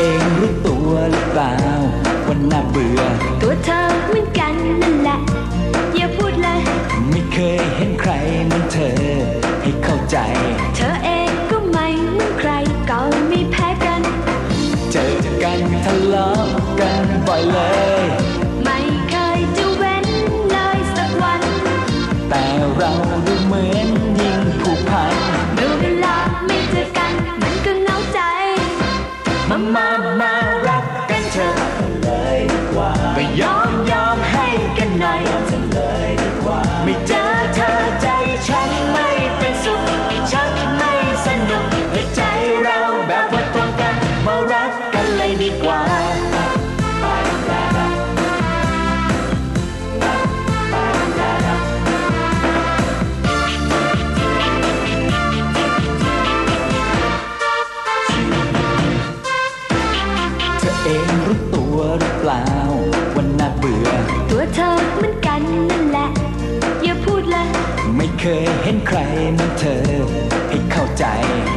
เองรู้ตัวหรือเปล่าว่าน่าเบื่อ ตัวเธอเหมือนกันนั่นแหละ อย่าพูดเลย ไม่เคยเห็นใครเหมือนเธอ ให้เข้าใจ เธอเองก็ไม่เหมือนใครก็ไม่แพ้กัน เจอกันทะเลาะกันบ่อยเลย ไม่เคยจะเว้นเลยสักวัน แต่เราดูเหมือน มามามารักกันเถอะเลยดีกว่าไม่ยอมยอมให้กันหน่อยเลยดีกว่า ไม่เจอเธอใจฉันไม่เป็นสุขฉันไม่สนุกและใจเราแบบว่าตรงกันมารักกันเลยดีกว่า อหรือเปล่าวันน่าเบื่อ ตัวเธอเหมือนกันนั่นแหละ อย่าพูดเลยไม่เคยเห็นใครเหมือนเธอ ให้เข้าใจ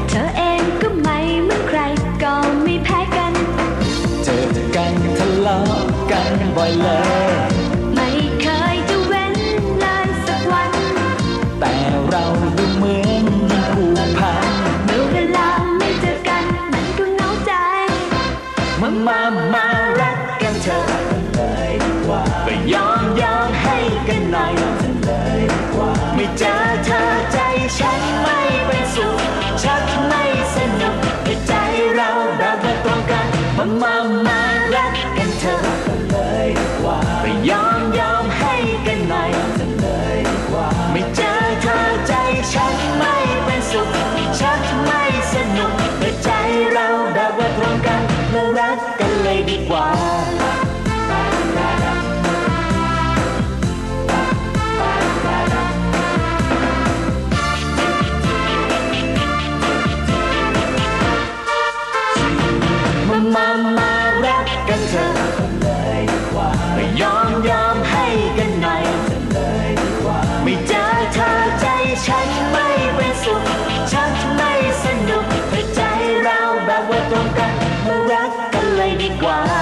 เธอเองก็ไม่เหมือนใคร ก็ไม่แพ้กัน เจอกันทะเลาะกันบ่อยเลย ก็ยอมยอมให้กันหน่อยจะเลยกว่า ไม่เจอเธอใจฉันไม่เป็นสุขฉันไม่สนุกแต่ใจเราเราก็ตรงกันมามามารักกันเธอก็เลยกว่าก็ยอมยอมให้กันหน่อยจะเลยกว่า ไม่เจอเธอใจฉันไม่เป็นสุขฉันไม่สนุกแต่ใจเราเราก็ตรงกันมารักกันเลยดีกว่า 哇